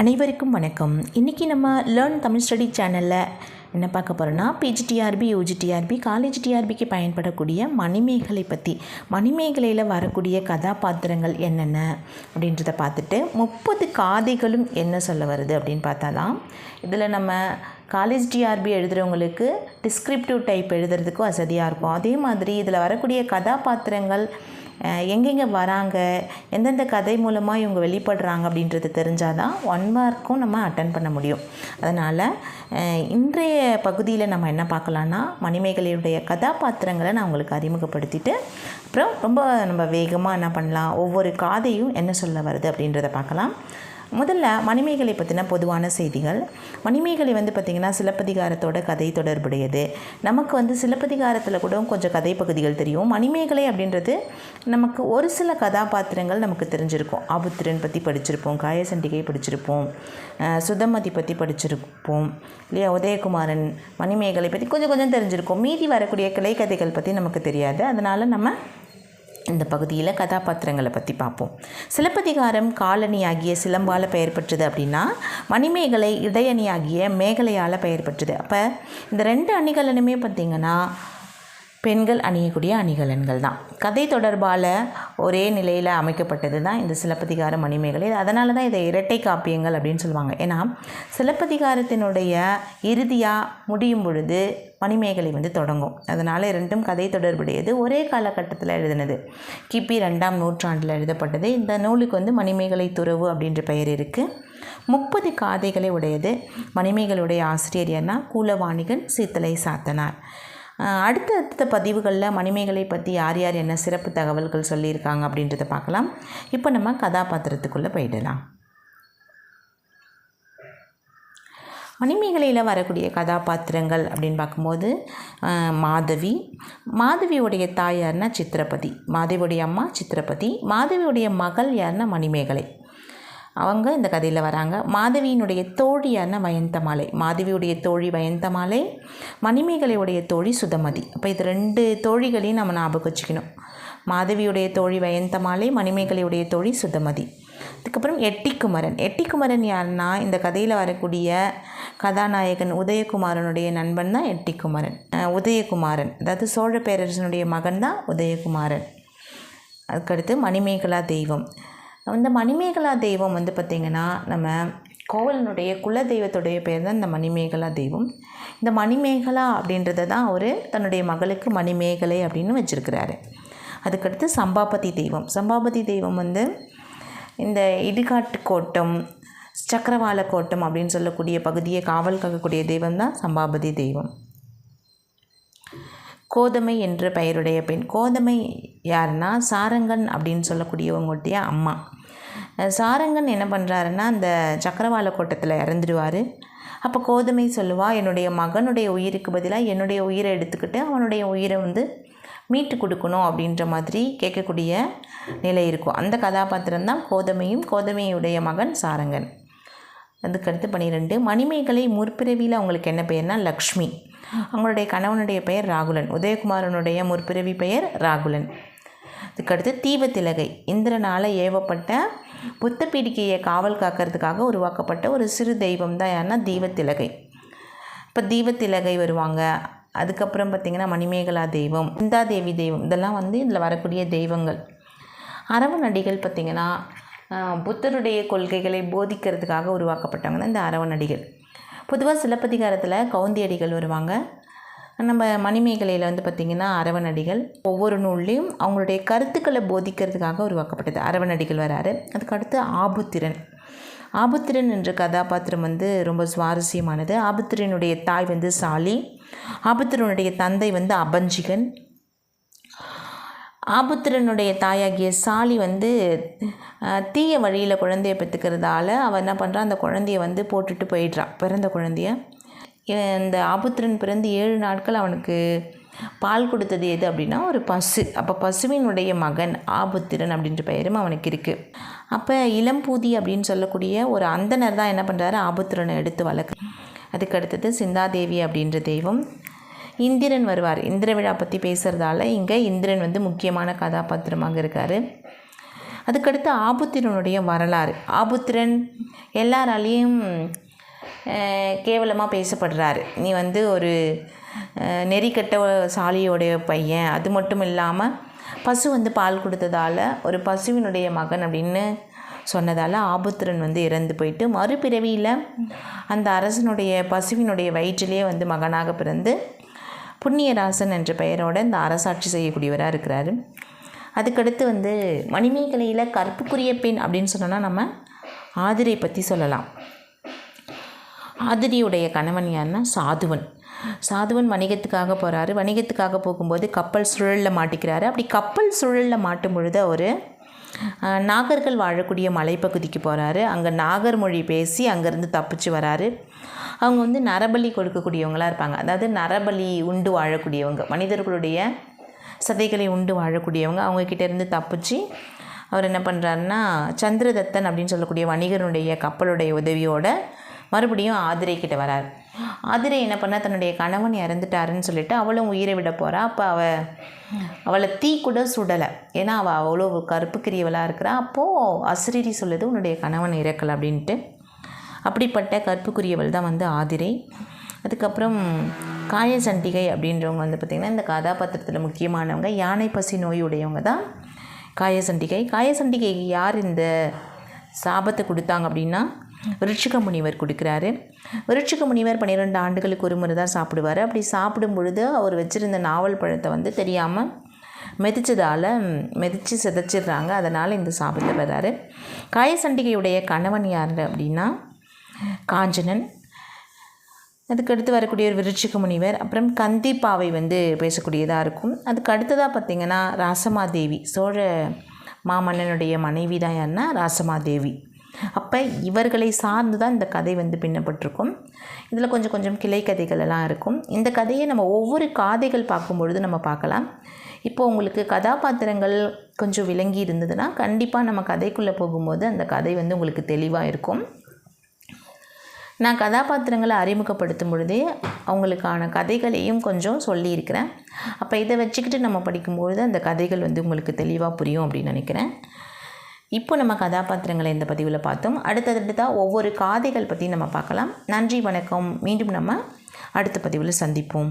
அனைவருக்கும் வணக்கம். இன்றைக்கி நம்ம லேர்ன் தமிழ் ஸ்டடி சேனலில் என்ன பார்க்க போகிறோன்னா பிஜிடிஆர்பி யூஜிடிஆர்பி காலேஜ் டிஆர்பிக்கு பயன்படக்கூடிய மணிமேகலை பற்றி மணிமேகலையில் வரக்கூடிய கதாபாத்திரங்கள் என்னென்ன அப்படின்றத பார்த்துட்டு முப்பது காதைகளும் என்ன சொல்ல வருது அப்படின்னு பார்த்தா தான் இதில் நம்ம காலேஜ் டிஆர்பி எழுதுகிறவங்களுக்கு டிஸ்கிரிப்டிவ் டைப் எழுதுறதுக்கும் வசதியாக இருக்கும். அதே மாதிரி இதில் வரக்கூடிய கதாபாத்திரங்கள் எங்கெங்கே வராங்க? எந்தெந்த கதை மூலமாக இவங்க வெளிப்படுறாங்க அப்படின்றது தெரிஞ்சால் தான் ஒன் மார்க்கும் நம்ம அட்டன் பண்ண முடியும். அதனால் இன்றைய பகுதியில் நம்ம என்ன பார்க்கலான்னா மணிமேகலையுடைய கதாபாத்திரங்களை நான் உங்களுக்கு அறிமுகப்படுத்திட்டு அப்புறம் ரொம்ப நம்ம வேகமாக என்ன பண்ணலாம் ஒவ்வொரு காதையும் என்ன சொல்ல வருது அப்படின்றத பார்க்கலாம். முதல்ல மணிமேகலை பற்றின பொதுவான செய்திகள். மணிமேகலை வந்து பார்த்திங்கன்னா சிலப்பதிகாரத்தோட கதை தொடர்புடையது. நமக்கு வந்து சிலப்பதிகாரத்தில் கூட கொஞ்சம் கதை பகுதிகள் தெரியும். மணிமேகலை அப்படின்றது நமக்கு ஒரு சில கதாபாத்திரங்கள் நமக்கு தெரிஞ்சிருக்கும். ஆபுத்திரன் பற்றி படிச்சிருப்போம் காயசண்டிகை படிச்சிருப்போம் சுதமதி பற்றி படிச்சிருப்போம் இல்லையா? உதயகுமாரன் மணிமேகலை பற்றி கொஞ்சம் கொஞ்சம் தெரிஞ்சிருக்கும். மீதி வரக்கூடிய கிளை கதைகள் பற்றி நமக்கு தெரியாது. அதனால் நம்ம இந்த பகுதியில் கதாபாத்திரங்களை பற்றி பார்ப்போம். சிலப்பதிகாரம் காலணி ஆகிய சிலம்பால் பெயர் பெற்றது அப்படின்னா மணிமேகலை இடையணி ஆகிய மேகலையால் பெயர் பெற்றது. அப்போ இந்த ரெண்டு அணிகலனுமே பார்த்திங்கன்னா பெண்கள் அணியக்கூடிய அணிகலன்கள் தான். கதை தொடர்பால் ஒரே நிலையில் அமைக்கப்பட்டது தான் இந்த சிலப்பதிகார மணிமேகலை. அதனால தான் இதை இரட்டை காப்பியங்கள் அப்படின்னு சொல்லுவாங்க. ஏன்னா சிலப்பதிகாரத்தினுடைய இறுதியாக முடியும் பொழுது மணிமேகலை வந்து தொடங்கும். அதனால் ரெண்டும் கதை தொடர்புடையது. ஒரே காலகட்டத்தில் எழுதினது. கிபி ரெண்டாம் நூற்றாண்டில் எழுதப்பட்டது. இந்த நூலுக்கு வந்து மணிமேகலை துறவு அப்படின்ற பெயர் இருக்குது முப்பது காதைகளை உடையது. மணிமேகலுடைய ஆசிரியர் யார்னா கூலவாணிகன் சீத்தலை சாத்தனார். அடுத்தடுத்த அடுத்த அடுத்த பதிவுகளில் மணிமேகலை பற்றி யார் யார் என்ன சிறப்பு தகவல்கள் சொல்லியிருக்காங்க அப்படின்றத பார்க்கலாம். இப்போ நம்ம கதாபாத்திரத்துக்குள்ளே போயிடலாம். மணிமேகலையில் வரக்கூடிய கதாபாத்திரங்கள் அப்படின்னு பார்க்கும்போது மாதவி. மாதவியுடைய தாய் யாருன்னா சித்திரபதி. மாதவியுடைய அம்மா சித்திரபதி. மாதவியுடைய மகள் யாருன்னா மணிமேகலை. அவங்க இந்த கதையில் வராங்க. மாதவியினுடைய தோழியான வயந்தமாலை. மாதவியுடைய தோழி வயந்தமாலை மணிமேகலையுடைய தோழி சுதமதி. அப்போ இது ரெண்டு தோழிகளையும் நம்ம ஞாபகம் வச்சுக்கணும். மாதவியுடைய தோழி வயந்தமாலை மணிமேகலையுடைய தோழி சுதமதி. அதுக்கப்புறம் எட்டிக்குமரன். எட்டிக்குமரன் யாருன்னா இந்த கதையில் வரக்கூடிய கதாநாயகன் உதயகுமாரனுடைய நண்பன் தான் எட்டிக்குமரன். உதயகுமாரன். அதாவது சோழ பேரரசனுடைய மகன் தான் உதயகுமாரன். அதுக்கடுத்து மணிமேகலா தெய்வம். இந்த மணிமேகலா தெய்வம் வந்து பார்த்திங்கன்னா நம்ம கோவலனுடைய குல தெய்வத்துடைய பேர் தான் இந்த மணிமேகலா தெய்வம். இந்த மணிமேகலா அப்படின்றத தான் அவர் தன்னுடைய மகளுக்கு மணிமேகலை அப்படின்னு வச்சுருக்கிறாரு. அதுக்கடுத்து சம்பாபதி தெய்வம். சம்பாபதி தெய்வம் வந்து இந்த இடுகாட்டு கோட்டம் சக்கரவாள கோட்டம் அப்படின்னு சொல்லக்கூடிய பகுதியை காவல் காக்கக்கூடிய தெய்வம் தான் சம்பாபதி தெய்வம். கோதமை என்ற பெயருடைய பெண். கோதமை யாருன்னா சாரங்கன் அப்படின்னு சொல்லக்கூடியவங்களுடைய அம்மா. சாரங்கன் என்ன பண்ணுறாருன்னா அந்த சக்கரவாள கோட்டத்தில் இறந்துடுவார். அப்போ கோதமை சொல்லுவா என்னுடைய மகனுடைய உயிருக்கு பதிலாக என்னுடைய உயிரை எடுத்துக்கிட்டு அவனுடைய உயிரை வந்து மீட்டு கொடுக்கணும் அப்படின்ற மாதிரி கேட்கக்கூடிய நிலை இருக்கும். அந்த கதாபாத்திரம் தான் கோதமையும் கோதமையுடைய மகன் சாரங்கன். அதுக்கடுத்து பன்னிரெண்டு மணிமேகலை முற்பிறவியில் அவங்களுக்கு என்ன பெயர்னா லக்ஷ்மி. அவங்களுடைய கணவனுடைய பெயர் ராகுலன். உதயகுமாரனுடைய முற்பிறவி பெயர் ராகுலன். அதுக்கடுத்து தீபத்திலகை. இந்திரனால் ஏவப்பட்ட புத்த பீடிகையை காவல் காக்கிறதுக்காக உருவாக்கப்பட்ட ஒரு சிறு தெய்வம் தான் யாருன்னா தீபத்திலகை. இப்போ தீபத்திலகை வருவாங்க. அதுக்கப்புறம் பார்த்திங்கன்னா மணிமேகலா தெய்வம் இந்தாதேவி தெய்வம் இதெல்லாம் வந்து இதில் வரக்கூடிய தெய்வங்கள். அரவநடிகள் பார்த்திங்கன்னா புத்தருடைய கொள்கைகளை போதிக்கிறதுக்காக உருவாக்கப்பட்டவங்க தான் இந்த அரவணடிகள் பொதுவாக சிலப்பதிகாரத்தில் கவுந்தியடிகள் வருவாங்க. நம்ம மணிமேகலையில் வந்து பார்த்திங்கன்னா அரவநடிகள் ஒவ்வொரு நூல்லையும் அவங்களுடைய கருத்துக்களை போதிக்கிறதுக்காக உருவாக்கப்பட்டது. அரவநடிகள் வராரு. அதுக்கடுத்து ஆபுத்திரன். ஆபுத்திரன் என்ற கதாபாத்திரம் வந்து ரொம்ப சுவாரஸ்யமானது. ஆபுத்திரனுடைய தாய் வந்து சாலி. ஆபுத்திரனுடைய தந்தை வந்து அபஞ்சிகன். ஆபுத்திரனுடைய தாயாகிய சாலி வந்து தீய வழியில் குழந்தைய பெற்றுக்கிறதால அவர் என்ன பண்ணுறான் அந்த குழந்தைய வந்து போட்டுட்டு போயிடுறான். பிறந்த குழந்தைய. இந்த ஆபுத்திரன் பிறந்து ஏழு நாட்கள் அவனுக்கு பால் கொடுத்தது எது அப்படின்னா ஒரு பசு. அப்போ பசுவினுடைய மகன் ஆபுத்திரன் அப்படின்ற பெயரும் அவனுக்கு இருக்குது அப்போ இளம்பூதி அப்படின்னு சொல்லக்கூடிய ஒரு அந்தனர் தான் என்ன பண்ணுறாரு ஆபுத்திரனை எடுத்து வளர்க்கு அதுக்கு அடுத்தது சிந்தாதேவி அப்படின்ற தெய்வம். இந்திரன் வருவார். இந்திர விழா பற்றி பேசுகிறதால இங்கே இந்திரன் வந்து முக்கியமான கதாபாத்திரமாக இருக்கார். அதுக்கடுத்து ஆபுத்திரனுடைய வரலாறு. ஆபுத்திரன் எல்லாராலேயும் கேவலமாக பேசப்படுறாரு. நீ வந்து ஒரு நெறிக்கட்ட சாலியோடைய பையன். அது மட்டும் இல்லாமல் பசு வந்து பால் கொடுத்ததால் ஒரு பசுவினுடைய மகன் அப்படின்னு சொன்னதால் ஆபுத்திரன் வந்து இறந்து போயிட்டு மறுபிறவியில் அந்த அரசனுடைய பசுவினுடைய வயிற்றிலே வந்து மகனாக பிறந்து புண்ணியராசன் என்ற பெயரோட இந்த அரசாட்சி செய்யக்கூடியவராக இருக்கிறாரு. அதுக்கடுத்து வந்து மணிமேகலையில் கற்புக்குரிய பெண் அப்படின்னு சொன்னோன்னா நம்ம ஆதிரை பற்றி சொல்லலாம். ஆதிரியுடைய கணவன் யாருன்னா சாதுவன். சாதுவன் வணிகத்துக்காக போகிறாரு வணிகத்துக்காக போகும்போது கப்பல் சுழலில் மாட்டிக்கிறாரு. அப்படி கப்பல் சுழலில் மாட்டும் பொழுது அவர் நாகர்கள் வாழக்கூடிய மலைப்பகுதிக்கு போகிறாரு அங்கே நாகர் மொழி பேசி அங்கேருந்து தப்பிச்சு வராரு. அவங்க வந்து நரபலி கொடுக்கக்கூடியவங்களாக இருப்பாங்க. அதாவது நரபலி உண்டு வாழக்கூடியவங்க. மனிதர்களுடைய சதைகளை உண்டு வாழக்கூடியவங்க. அவங்கக்கிட்டேருந்து தப்பிச்சு அவர் என்ன பண்ணுறாருன்னா சந்திரதத்தன் அப்படின்னு சொல்லக்கூடிய வணிகனுடைய கப்பலுடைய உதவியோட மறுபடியும் ஆதிரை கிட்ட வரார். ஆதிரை என்ன பண்ணால் தன்னுடைய கணவன் இறந்துட்டாருன்னு சொல்லிட்டு அவளும் உயிரை விட போகிறா அப்போ அவள் அவளை தீ கூட சுடலை. ஏன்னா அவள் அவ்வளோ கருப்புக்கிரியவளாக இருக்கிறா. அப்போது அசிரிரி சொல்லுது உன்னுடைய கணவன் இறக்கலை அப்படின்ட்டு. அப்படிப்பட்ட கற்புக்குரியவள் தான் வந்து ஆதிரை. அதுக்கப்புறம் காயசண்டிகை அப்படின்றவங்க வந்து பார்த்திங்கன்னா இந்த கதாபாத்திரத்தில் முக்கியமானவங்க. யானை பசி நோயுடையவங்க தான் காயசண்டிகை காயசண்டிகைக்கு யார் இந்த சாபத்தை கொடுத்தாங்க அப்படின்னா விருட்சிக முனிவர் கொடுக்குறாரு. விருட்சிக முனிவர் பன்னிரெண்டு ஆண்டுகளுக்கு ஒரு முறை தான் சாப்பிடுவார். அப்படி சாப்பிடும் பொழுது அவர் வச்சுருந்த நாவல் பழத்தை வந்து தெரியாமல் மெதிச்சதால் மெதித்து சிதைச்சிடுறாங்க. அதனால் இந்த சாபத்தை வர்றாரு. காயசண்டிகையுடைய கணவன் யார் அப்படின்னா காஞ்சனன். அதுக்கடுத்து வரக்கூடிய ஒரு விருட்சிக முனிவர் அப்புறம் கந்திப்பாவை வந்து பேசக்கூடியதாக இருக்கும். அதுக்கு அடுத்ததாக பார்த்திங்கன்னா ராசமாதேவி சோழ மாமன்னனுடைய மனைவி தான் யாருன்னா ராசமாதேவி. அப்போ இவர்களை சார்ந்து தான் இந்த கதை வந்து பின்னப்பட்டிருக்கும். இதில் கொஞ்சம் கொஞ்சம் கிளை கதைகள் எல்லாம் இருக்கும். இந்த கதையை நம்ம ஒவ்வொரு காதைகள் பார்க்கும்பொழுது நம்ம பார்க்கலாம். இப்போ உங்களுக்கு கதாபாத்திரங்கள் கொஞ்சம் விளங்கி இருந்ததுன்னா கண்டிப்பாக நம்ம கதைக்குள்ளே போகும்போது அந்த கதை வந்து உங்களுக்கு தெளிவாக இருக்கும். நான் கதாபாத்திரங்களை அறிமுகப்படுத்தும் பொழுதே அவங்களுக்கான கதைகளையும் கொஞ்சம் சொல்லியிருக்கிறேன். அப்போ இதை வச்சுக்கிட்டு நம்ம படிக்கும்பொழுது அந்த கதைகள் வந்து உங்களுக்கு தெளிவாக புரியும் அப்படின்னு நினைக்கிறேன். இப்போ நம்ம கதாபாத்திரங்களை இந்த பதிவில் பார்த்தோம். அடுத்தடுத்ததாக ஒவ்வொரு காதைகள் பற்றி நம்ம பார்க்கலாம். நன்றி வணக்கம். மீண்டும் நம்ம அடுத்த பதிவில் சந்திப்போம்.